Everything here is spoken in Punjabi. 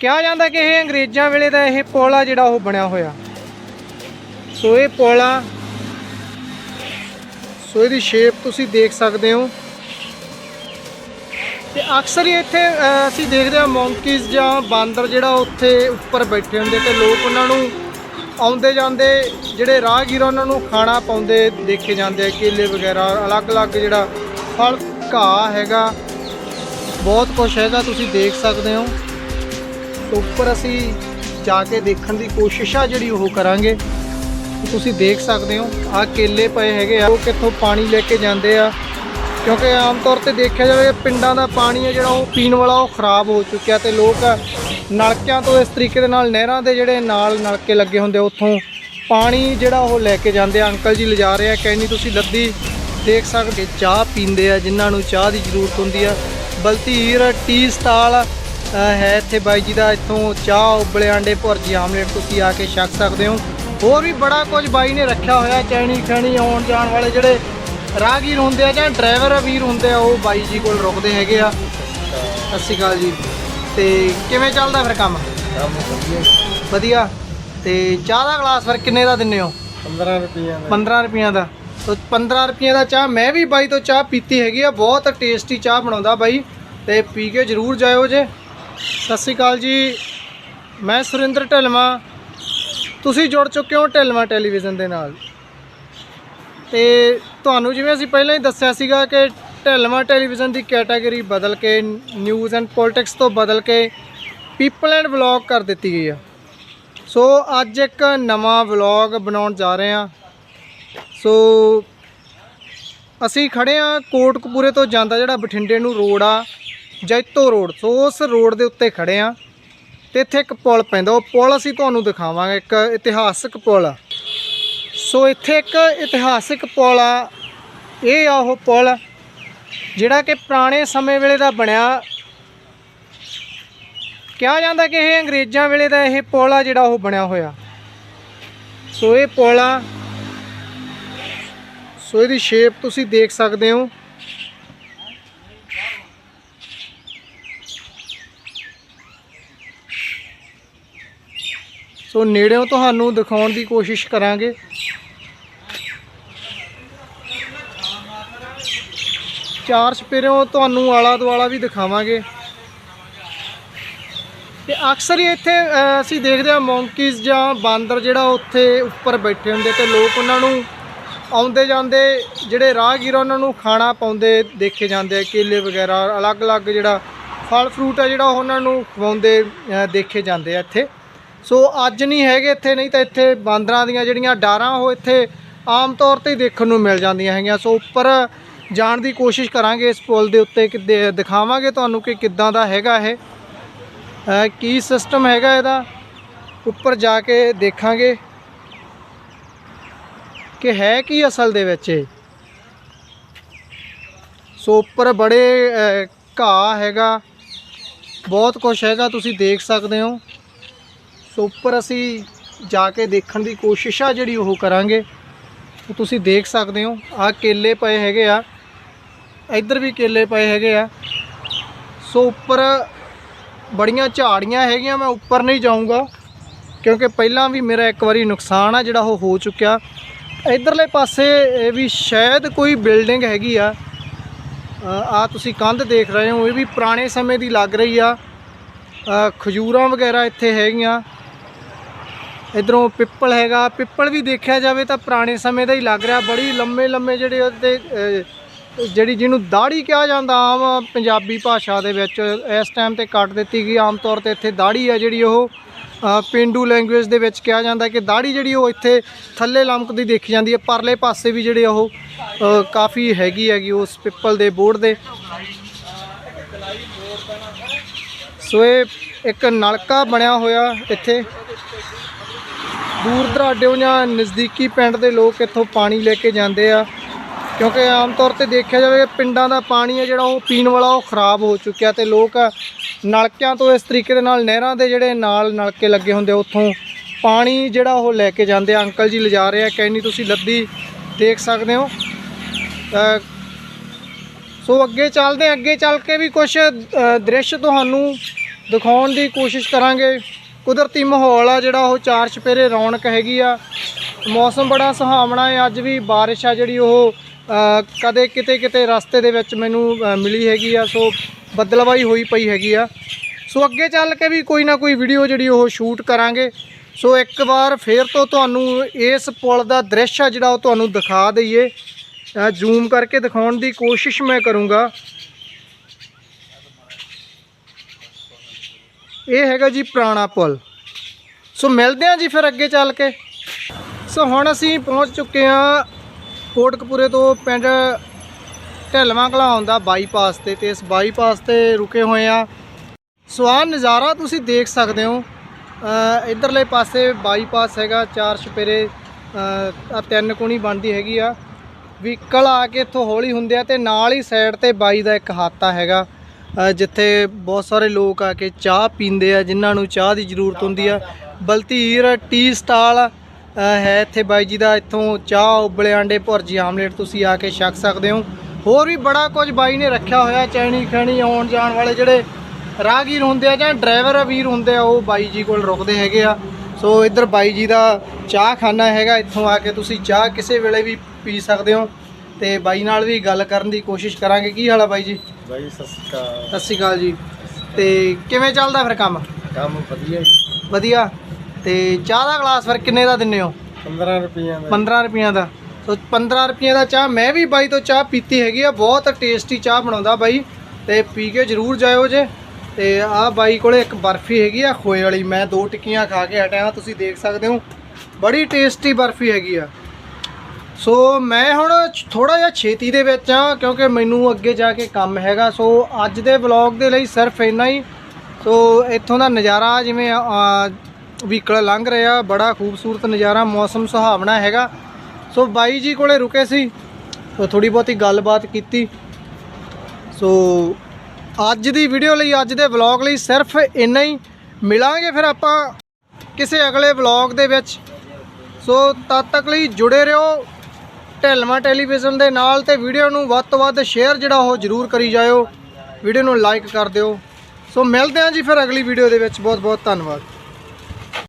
ਕਿਹਾ ਜਾਂਦਾ ਕਿ ਇਹ ਅੰਗਰੇਜ਼ਾਂ ਵੇਲੇ ਦਾ ਇਹ ਪੁਲ ਆ ਜਿਹੜਾ ਉਹ ਬਣਿਆ ਹੋਇਆ। ਸੋ ਇਹ ਪੁਲ ਆ ਸੋ ਇਹਦੀ ਸ਼ੇਪ ਤੁਸੀਂ ਦੇਖ ਸਕਦੇ ਹੋ। ਤੇ ਅਕਸਰ ਹੀ ਇੱਥੇ ਅਸੀਂ ਦੇਖਦੇ ਹਾਂ ਮੌਂਕੀਜ਼ ਜਾਂ ਬਾਂਦਰ ਜਿਹੜਾ ਉੱਥੇ ਉੱਪਰ ਬੈਠੇ ਹੁੰਦੇ ਤੇ ਲੋਕ ਉਹਨਾਂ ਨੂੰ ਆਉਂਦੇ ਜਾਂਦੇ, ਜਿਹੜੇ ਰਾਹਗੀਰ ਉਹਨਾਂ ਨੂੰ ਖਾਣਾ ਪਾਉਂਦੇ ਦੇਖੇ ਜਾਂਦੇ ਆ, ਕੇਲੇ ਵਗੈਰਾ, ਅਲੱਗ-ਅਲੱਗ ਜਿਹੜਾ ਫਲ, ਘਾਹ ਹੈਗਾ, ਬਹੁਤ ਕੁਝ ਹੈਗਾ, ਤੁਸੀਂ ਦੇਖ ਸਕਦੇ ਹੋ। ਤੇ ਉੱਪਰ ਅਸੀਂ ਜਾ ਕੇ ਦੇਖਣ ਦੀ ਕੋਸ਼ਿਸ਼ ਆ ਜਿਹੜੀ ਉਹ ਕਰਾਂਗੇ। ਤੁਸੀਂ ਦੇਖ ਸਕਦੇ ਹੋ ਆ ਕੇਲੇ ਪਏ ਹੈਗੇ ਆ। ਉਹ ਕਿੱਥੋਂ ਪਾਣੀ ਲੈ ਕੇ ਜਾਂਦੇ ਆ। ਕਿਉਂਕਿ ਆਮ ਤੌਰ ਤੇ ਦੇਖਿਆ ਜਾਵੇ, ਪਿੰਡਾਂ ਦਾ ਪਾਣੀ ਹੈ ਜਿਹੜਾ ਉਹ ਪੀਣ ਵਾਲਾ ਉਹ ਖਰਾਬ ਹੋ ਚੁੱਕਿਆ ਤੇ ਲੋਕ ਨਲਕਿਆਂ ਤੋਂ ਇਸ ਤਰੀਕੇ ਦੇ ਨਾਲ ਨਹਿਰਾਂ ਦੇ ਜਿਹੜੇ ਨਾਲ ਨਲਕੇ ਲੱਗੇ ਹੁੰਦੇ ਉੱਥੋਂ ਪਾਣੀ ਜਿਹੜਾ ਉਹ ਲੈ ਕੇ ਜਾਂਦੇ ਆ। ਅੰਕਲ ਜੀ ਲਿਜਾ ਰਹੇ ਆ ਕੈਨੀ ਤੁਸੀਂ ਲੱਦੀ ਦੇਖ ਸਕਦੇ, ਚਾਹ ਪੀਂਦੇ ਆ, ਜਿਨ੍ਹਾਂ ਨੂੰ ਚਾਹ ਦੀ ਜ਼ਰੂਰਤ ਹੁੰਦੀ ਆ। ਬਲਤੀਰ, ਟੀ ਸਟਾਲ ਹੈ ਇੱਥੇ ਬਾਈ ਜੀ ਦਾ ਇੱਥੋਂ ਚਾਹ ਉਬਲੇ ਆਂਡੇ ਭੁਰਜੀ ਆਮਲੇਟ ਤੁਸੀਂ ਆ ਕੇ ਛਕ ਸਕਦੇ ਹੋ। ਹੋਰ ਵੀ ਬੜਾ ਕੁਝ ਬਾਈ ਨੇ ਰੱਖਿਆ ਹੋਇਆ ਚੈਣੀ ਖੈਣੀ ਆਉਣ ਜਾਣ ਵਾਲੇ ਜਿਹੜੇ ਰਾਹਗੀਰ ਹੁੰਦੇ ਆ ਜਾਂ ਡਰਾਈਵਰ ਵੀਰ ਹੁੰਦੇ ਆ ਉਹ ਬਾਈ ਜੀ ਕੋਲ ਰੁਕਦੇ ਹੈਗੇ ਆ। ਸਤਿ ਸ਼੍ਰੀ ਅਕਾਲ ਜੀ। ਤੇ ਕਿਵੇਂ ਚੱਲਦਾ ਫਿਰ ਕੰਮ? ਵਧੀਆ ਤੇ ਚਾਹ ਦਾ ਗਲਾਸ ਫਿਰ ਕਿੰਨੇ ਦਾ ਦਿੰਨੇ ਹੋ? 15 ਰੁਪਏ 15 ਰੁਪਈਆਂ ਦਾ। ਤੋ 15 ਰੁਪਈਆਂ ਦਾ ਚਾਹ ਮੈਂ ਵੀ ਬਾਈ ਤੋਂ ਚਾਹ ਪੀਤੀ ਹੈਗੀ ਆ ਬਹੁਤ ਟੇਸਟੀ ਚਾਹ ਬਣਾਉਂਦਾ ਬਾਈ। ਤੇ ਪੀ ਕੇ ਜਰੂਰ ਜਾਇਓ ਜੇ। ਸਤਿ ਸ਼੍ਰੀ ਅਕਾਲ ਜੀ। ਮੈਂ ਸੁਰਿੰਦਰ ਢਿਲਮਾ ਤੁਸੀਂ ਜੁੜ ਚੁੱਕੇ ਹੋ ਢਿਲਮਾ ਟੈਲੀਵਿਜ਼ਨ ਦੇ ਨਾਲ। ਤੇ ਤੁਹਾਨੂੰ ਜਿਵੇਂ ਅਸੀਂ ਪਹਿਲਾਂ ਹੀ ਦੱਸਿਆ ਸੀਗਾ ਕਿ ਢਿਲਮਾ ਟੈਲੀਵਿਜ਼ਨ ਦੀ ਕੈਟਾਗਰੀ ਬਦਲ ਕੇ ਨਿਊਜ਼ ਐਂਡ ਪੋਲਿਟਿਕਸ ਤੋਂ ਬਦਲ ਕੇ ਪੀਪਲ ਐਂਡ ਵਲੌਗ ਕਰ ਦਿੱਤੀ ਗਈ ਆ। ਸੋ ਅੱਜ ਇੱਕ ਨਵਾਂ ਵਲੌਗ ਬਣਾਉਣ ਜਾ ਰਹੇ ਹਾਂ। ਸੋ ਅਸੀਂ ਖੜੇ ਆ ਕੋਟਕਪੂਰੇ ਤੋਂ ਜਾਂਦਾ ਜਿਹੜਾ ਬਠਿੰਡੇ ਨੂੰ ਰੋਡ ਆ। ਜੈਤੋ ਰੋਡ, ਸੋ ਉਸ ਰੋਡ ਦੇ ਉੱਤੇ ਖੜੇ ਆ ਤੇ ਇੱਥੇ ਇੱਕ ਪੁਲ ਪੈਂਦਾ, ਉਹ ਪੁਲ ਅਸੀਂ ਤੁਹਾਨੂੰ ਦਿਖਾਵਾਂਗੇ, ਇੱਕ ਇਤਿਹਾਸਕ ਪੁਲ ਆ। ਸੋ ਇੱਥੇ ਇੱਕ ਇਤਿਹਾਸਕ ਪੁਲ ਆ, ਇਹ ਆ ਉਹ ਪੁਲ, ਜਿਹੜਾ ਕਿ ਪੁਰਾਣੇ ਸਮੇਂ ਵੇਲੇ ਦਾ ਬਣਿਆ। ਕਿਹਾ ਜਾਂਦਾ ਕਿ ਇਹ ਅੰਗਰੇਜ਼ਾਂ ਵੇਲੇ ਦਾ ਇਹ ਪੁਲ ਆ ਜਿਹੜਾ ਉਹ ਬਣਿਆ ਹੋਇਆ। ਸੋ ਇਹ ਪੁਲ ਆ। ਸੋ ਇਹਦੀ ਸ਼ੇਪ ਤੁਸੀਂ ਦੇਖ ਸਕਦੇ ਹੋ। ਸੋ ਨੇੜਿਓਂ ਤੁਹਾਨੂੰ ਦਿਖਾਉਣ ਦੀ ਕੋਸ਼ਿਸ਼ ਕਰਾਂਗੇ। ਚਾਰ ਸਪੇਰਿਓਂ ਤੁਹਾਨੂੰ ਆਲਾ ਦੁਆਲਾ ਵੀ ਦਿਖਾਵਾਂਗੇ। ਤੇ ਅਕਸਰ ਹੀ ਇੱਥੇ ਅਸੀਂ ਦੇਖਦੇ ਹਾਂ ਮੌਂਕੀਜ਼ ਜਾਂ ਬਾਂਦਰ ਜਿਹੜਾ ਉੱਥੇ ਉੱਪਰ ਬੈਠੇ ਹੁੰਦੇ ਤੇ ਲੋਕ ਉਹਨਾਂ ਨੂੰ ਆਉਂਦੇ ਜਾਂਦੇ, ਜਿਹੜੇ ਰਾਹਗੀਰ ਉਹਨਾਂ ਨੂੰ ਖਾਣਾ ਪਾਉਂਦੇ, ਦੇਖੇ ਜਾਂਦੇ ਆ, ਕੇਲੇ ਵਗੈਰਾ, ਅਲੱਗ-ਅਲੱਗ ਜਿਹੜਾ ਫਲ ਫਰੂਟ ਆ ਜਿਹੜਾ ਉਹ ਉਹਨਾਂ ਨੂੰ ਖਵਾਉਂਦੇ ਦੇਖੇ ਜਾਂਦੇ ਆ ਇੱਥੇ। ਸੋ ਅੱਜ ਨਹੀਂ ਹੈਗੇ ਇੱਥੇ, ਨਹੀਂ ਤਾਂ ਇੱਥੇ ਬਾਂਦਰਾਂ ਦੀਆਂ ਜਿਹੜੀਆਂ ਡਾਰਾਂ, ਉਹ ਇੱਥੇ ਆਮ ਤੌਰ ਤੇ ਦੇਖਣ ਨੂੰ ਮਿਲ ਜਾਂਦੀਆਂ ਹੈਗੀਆਂ। ਸੋ ਉੱਪਰ ਜਾਣ ਦੀ ਕੋਸ਼ਿਸ਼ ਕਰਾਂਗੇ ਇਸ ਪੁਲ ਦੇ ਉੱਤੇ, ਕਿ ਦੇ- ਦਿਖਾਵਾਂਗੇ ਤੁਹਾਨੂੰ ਕਿ ਕਿੱਦਾਂ ਦਾ ਹੈਗਾ ਇਹ। ਕੀ ਸਿਸਟਮ ਹੈਗਾ ਇਹਦਾ? ਉੱਪਰ ਜਾ ਕੇ ਦੇਖਾਂਗੇ ਕਿ ਹੈ ਕੀ ਅਸਲ ਦੇ ਵਿੱਚ ਇਹ। ਸੋ ਉੱਪਰ ਬੜੇ ਘਾਹ ਹੈਗਾ, ਬਹੁਤ ਕੁਝ ਹੈਗਾ, ਤੁਸੀਂ ਦੇਖ ਸਕਦੇ ਹੋ। ਸੋ ਉੱਪਰ ਅਸੀਂ ਜਾ ਕੇ ਦੇਖਣ ਦੀ ਕੋਸ਼ਿਸ਼ ਆ ਜਿਹੜੀ ਉਹ ਕਰਾਂਗੇ। ਤੁਸੀਂ ਦੇਖ ਸਕਦੇ ਹੋ, ਆ ਕੇਲੇ ਪਏ ਹੈਗੇ ਆ। ਇੱਧਰ ਵੀ ਕੇਲੇ ਪਏ ਹੈਗੇ ਆ। ਸੋ ਉੱਪਰ ਬੜੀਆਂ ਝਾੜੀਆਂ ਹੈਗੀਆਂ, ਮੈਂ ਉੱਪਰ ਨਹੀਂ ਜਾਊਂਗਾ, ਕਿਉਂਕਿ ਪਹਿਲਾਂ ਵੀ ਮੇਰਾ ਇੱਕ ਵਾਰੀ ਨੁਕਸਾਨ ਆ ਜਿਹੜਾ ਉਹ ਹੋ ਚੁੱਕਿਆ। ਇਧਰਲੇ ਪਾਸੇ ਇਹ ਵੀ ਸ਼ਾਇਦ ਕੋਈ ਬਿਲਡਿੰਗ ਹੈਗੀ ਆ। ਆ ਤੁਸੀਂ ਕੰਧ ਦੇਖ ਰਹੇ ਹੋ, ਇਹ ਵੀ ਪੁਰਾਣੇ ਸਮੇਂ ਦੀ ਲੱਗ ਰਹੀ ਆ। ਖਜੂਰਾਂ ਵਗੈਰਾ ਇੱਥੇ ਹੈਗੀਆਂ। ਇਧਰੋਂ ਪਿੱਪਲ ਹੈਗਾ। ਪਿੱਪਲ ਵੀ ਦੇਖਿਆ ਜਾਵੇ ਤਾਂ ਪੁਰਾਣੇ ਸਮੇਂ ਦਾ ਹੀ ਲੱਗ ਰਿਹਾ। ਬੜੀ ਲੰਮੇ ਲੰਮੇ ਜਿਹੜੇ ਉਹਦੇ ਜਿਹੜੀ ਜਿਹਨੂੰ ਦਾੜੀ ਕਿਹਾ ਜਾਂਦਾ ਆਮ ਪੰਜਾਬੀ ਭਾਸ਼ਾ ਦੇ ਵਿੱਚ ਇਸ ਟਾਈਮ ਤੇ ਕੱਟ ਦਿੱਤੀ ਗਈ। ਆਮ ਤੌਰ ਤੇ ਇੱਥੇ ਦਾੜੀ ਆ ਜਿਹੜੀ ਉਹ ਅ, ਪੇਂਡੂ ਲੈਂਗੁਏਜ ਦੇ ਵਿੱਚ ਕਿਹਾ ਜਾਂਦਾ ਕਿ ਦਾੜੀ ਜਿਹੜੀ ਉਹ ਇੱਥੇ ਥੱਲੇ ਲਮਕਦੀ ਦੇਖੀ ਜਾਂਦੀ ਹੈ। ਪਰਲੇ ਪਾਸੇ ਵੀ ਜਿਹੜੇ ਉਹ ਕਾਫੀ ਹੈਗੀ ਹੈਗੀ ਉਸ ਪਿੱਪਲ ਦੇ ਬੋਰਡ ਦੇ। ਸੋ ਇਹ ਇੱਕ ਨਲਕਾ ਬਣਿਆ ਹੋਇਆ ਇੱਥੇ। ਦੂਰ ਦਰਾਡਿਓਂ ਜਾਂ ਨਜ਼ਦੀਕੀ ਪਿੰਡ ਦੇ ਲੋਕ ਇੱਥੋਂ ਪਾਣੀ ਲੈ ਕੇ ਜਾਂਦੇ ਆ। ਕਿਉਂਕਿ ਆਮ ਤੌਰ ਤੇ ਦੇਖਿਆ ਜਾਵੇ ਪਿੰਡਾਂ ਦਾ ਪਾਣੀ ਹੈ ਜਿਹੜਾ ਉਹ ਪੀਣ ਵਾਲਾ ਉਹ ਖਰਾਬ ਹੋ ਚੁੱਕਿਆ ਤੇ ਲੋਕ ਨਲਕਿਆਂ ਤੋਂ ਇਸ ਤਰੀਕੇ ਦੇ ਨਾਲ ਨਹਿਰਾਂ ਦੇ ਜਿਹੜੇ ਨਾਲ ਨਲਕੇ ਲੱਗੇ ਹੁੰਦੇ ਉੱਥੋਂ ਪਾਣੀ ਜਿਹੜਾ ਉਹ ਲੈ ਕੇ ਜਾਂਦੇ ਆ। ਅੰਕਲ ਜੀ ਲਿਜਾ ਰਹੇ ਆ ਕੈਨੀ ਤੁਸੀਂ ਲੱਦੀ ਦੇਖ ਸਕਦੇ ਹੋ। ਸੋ ਅੱਗੇ ਚੱਲਦੇ ਅੱਗੇ ਚੱਲ ਕੇ ਵੀ ਕੁਝ ਦ੍ਰਿਸ਼ ਤੁਹਾਨੂੰ ਦਿਖਾਉਣ ਦੀ ਕੋਸ਼ਿਸ਼ ਕਰਾਂਗੇ। ਕੁਦਰਤੀ ਮਾਹੌਲ ਆ ਜਿਹੜਾ ਉਹ ਚਾਰ ਚਪੇਰੇ ਰੌਣਕ ਹੈਗੀ ਆ। ਮੌਸਮ ਬੜਾ ਸੁਹਾਵਣਾ ਹੈ। ਅੱਜ ਵੀ ਬਾਰਿਸ਼ ਆ ਜਿਹੜੀ ਉਹ ਕਦੇ ਕਿਤੇ ਕਿਤੇ ਰਸਤੇ ਦੇ ਵਿੱਚ ਮੈਨੂੰ ਮਿਲੀ ਹੈਗੀ ਆ। ਸੋ ਬੱਦਲਵਾਈ ਹੋਈ ਪਈ ਹੈਗੀ ਆ। ਸੋ ਅੱਗੇ ਚੱਲ ਕੇ ਵੀ ਕੋਈ ਨਾ ਕੋਈ ਵੀਡੀਓ ਜਿਹੜੀ ਉਹ ਸ਼ੂਟ ਕਰਾਂਗੇ। ਸੋ ਇੱਕ ਵਾਰ ਫੇਰ ਤੋਂ ਤੁਹਾਨੂੰ ਇਸ ਪੁਲ ਦਾ ਦ੍ਰਿਸ਼ ਆ ਜਿਹੜਾ ਉਹ ਤੁਹਾਨੂੰ ਦਿਖਾ ਦਈਏ। ਜ਼ੂਮ ਕਰਕੇ ਦਿਖਾਉਣ ਦੀ ਕੋਸ਼ਿਸ਼ ਮੈਂ ਕਰੂੰਗਾ। ਇਹ ਹੈਗਾ ਜੀ ਪੁਰਾਣਾ ਪੁਲ। ਸੋ ਮਿਲਦੇ ਹਾਂ ਜੀ ਫਿਰ ਅੱਗੇ ਚੱਲ ਕੇ। ਸੋ ਹੁਣ ਅਸੀਂ ਪਹੁੰਚ ਚੁੱਕੇ ਹਾਂ ਕੋਟਕਪੂਰੇ ਤੋਂ ਪਿੰਡ ਢਲਵਾਂ ਕਲਾਂ ਦਾ ਬਾਈਪਾਸ ਤੇ ਤੇ ਇਸ ਬਾਈਪਾਸ ਤੇ ਰੁਕੇ ਹੋਏ ਆ ਸੋ ਆਹ ਨਜ਼ਾਰਾ ਤੁਸੀਂ ਦੇਖ ਸਕਦੇ ਹੋ। ਅ, ਇੱਧਰਲੇ ਪਾਸੇ ਬਾਈਪਾਸ ਹੈਗਾ ਚਾਰ ਛਪੇਰੇ ਆ ਤਿੰਨ ਕੋਣੀ ਬਣਦੀ ਹੈਗੀ ਆ। ਵਹੀਕਲ ਆ ਕੇ ਇੱਥੋਂ ਹੌਲੀ ਹੁੰਦੇ ਆ ਤੇ ਨਾਲ ਹੀ ਸਾਈਡ ਤੇ ਬਾਈ ਦਾ ਇੱਕ ਹਾਤਾ ਹੈਗਾ। ਜਿੱਥੇ ਬਹੁਤ ਸਾਰੇ ਲੋਕ ਆ ਕੇ ਚਾਹ ਪੀਂਦੇ ਆ, ਜਿਨ੍ਹਾਂ ਨੂੰ ਚਾਹ ਦੀ ਜ਼ਰੂਰਤ ਹੁੰਦੀ ਆ। ਬਲਤੀਰ ਟੀ ਸਟਾਲ ਹੈ ਇੱਥੇ ਬਾਈ ਜੀ ਦਾ, ਇੱਥੋਂ ਚਾਹ ਉਬਲੇ ਆਂਡੇ ਭੁਰਜੀ ਆਮਲੇਟ ਤੁਸੀਂ ਆ ਕੇ ਛਕ ਸਕਦੇ ਹੋ। ਹੋਰ ਵੀ ਬੜਾ ਕੁਝ ਬਾਈ ਨੇ ਰੱਖਿਆ ਹੋਇਆ, ਚੈਣੀ ਖੈਣੀ ਆਉਣ ਜਾਣ ਵਾਲੇ ਜਿਹੜੇ ਰਾਹਗੀਰ ਹੁੰਦੇ ਆ ਜਾਂ ਡਰਾਈਵਰ ਵੀਰ ਹੁੰਦੇ ਆ, ਉਹ ਬਾਈ ਜੀ ਕੋਲ ਰੁਕਦੇ ਹੈਗੇ ਆ। ਸੋ ਇੱਧਰ ਬਾਈ ਜੀ ਦਾ ਚਾਹ ਖਾਨਾ ਹੈਗਾ, ਇੱਥੋਂ ਆ ਕੇ ਤੁਸੀਂ ਚਾਹ ਕਿਸੇ ਵੇਲੇ ਵੀ ਪੀ ਸਕਦੇ ਹੋ। ਤੇ ਬਾਈ ਨਾਲ ਵੀ ਗੱਲ ਕਰਨ ਦੀ ਕੋਸ਼ਿਸ਼ ਕਰਾਂਗੇ। ਕੀ ਹਾਲ ਆ ਬਾਈ ਜੀ? ਬਾਈ ਸਤਿ ਸ਼੍ਰੀ ਅਕਾਲ। ਸਤਿ ਸ਼੍ਰੀ ਅਕਾਲ ਜੀ। ਤੇ ਕਿਵੇਂ ਚੱਲਦਾ ਫਿਰ ਕੰਮ? ਕੰਮ ਵਧੀਆ ਜੀ। ਵਧੀਆ। ਤੇ ਚਾਹ ਦਾ ਗਲਾਸ ਫਿਰ ਕਿੰਨੇ ਦਾ ਦਿੰਨੇ ਹੋ? 15 ਰੁਪਈਆ ਦਾ। 15 ਰੁਪਈਆਂ ਦਾ। ਸੋ 15 ਰੁਪਈਆਂ ਦਾ ਚਾਹ ਮੈਂ ਵੀ ਬਾਈ ਤੋਂ ਚਾਹ ਪੀਤੀ ਹੈਗੀ ਆ ਬਹੁਤ ਟੇਸਟੀ ਚਾਹ ਬਣਾਉਂਦਾ ਬਾਈ। ਤੇ ਪੀ ਕੇ ਜਰੂਰ ਜਾਇਓ ਜੇ। ਤੇ ਆਹ ਬਾਈ ਕੋਲੇ ਇੱਕ ਬਰਫੀ ਹੈਗੀ ਆ ਖੋਏ ਵਾਲੀ। ਮੈਂ ਦੋ ਟਿੱਕੀਆਂ ਖਾ ਕੇ ਹਟਿਆ ਤੁਸੀਂ ਦੇਖ ਸਕਦੇ ਹੋ। ਬੜੀ ਟੇਸਟੀ ਬਰਫੀ ਹੈਗੀ ਆ। ਸੋ ਮੈਂ ਹੁਣ ਥੋੜਾ ਜਿਹਾ ਛੇਤੀ ਦੇ ਵਿੱਚ ਆ ਕਿਉਂਕਿ ਮੈਨੂੰ ਅੱਗੇ ਜਾ ਕੇ ਕੰਮ ਹੈਗਾ। ਸੋ ਅੱਜ ਦੇ ਵਲੌਗ ਦੇ ਲਈ ਸਿਰਫ ਇੰਨਾ ਹੀ। ਸੋ ਇੱਥੋਂ ਦਾ ਨਜ਼ਾਰਾ ਜਿਵੇਂ ਵਹੀਕਲ ਲੰਘ ਰਿਹਾ ਬੜਾ ਖੂਬਸੂਰਤ ਨਜ਼ਾਰਾ, ਮੌਸਮ ਸੁਹਾਵਣਾ ਹੈਗਾ। ਸੋ ਬਾਈ ਜੀ ਕੋਲੇ ਰੁਕੇ ਸੀ, ਸੋ ਥੋੜੀ ਬਹੁਤੀ ਗੱਲਬਾਤ ਕੀਤੀ। ਸੋ ਅੱਜ ਦੀ ਵੀਡੀਓ ਲਈ, ਅੱਜ ਦੇ ਵਲੌਗ ਲਈ ਸਿਰਫ ਇੰਨਾ ਹੀ। ਮਿਲਾਂਗੇ ਫਿਰ ਆਪਾਂ ਕਿਸੇ ਅਗਲੇ ਵਲੌਗ ਦੇ ਵਿੱਚ। ਸੋ ਤਦ ਤੱਕ ਲਈ ਜੁੜੇ ਰਹੋ। ਢਲਵਾ ਟੈਲੀਵਿਜ਼ਨ ਦੇ ਨਾਲ ਤੇ ਵੀਡੀਓ ਨੂੰ ਵੱਧ ਤੋਂ ਵੱਧ ਸ਼ੇਅਰ ਜਿਹੜਾ ਉਹ ਜਰੂਰ ਕਰੀ ਜਾਇਓ। ਵੀਡੀਓ ਨੂੰ ਲਾਈਕ ਕਰ ਦਿਓ। ਸੋ ਮਿਲਦੇ ਹਾਂ ਜੀ ਫਿਰ ਅਗਲੀ ਵੀਡੀਓ ਦੇ ਵਿੱਚ। ਬਹੁਤ ਬਹੁਤ ਧੰਨਵਾਦ।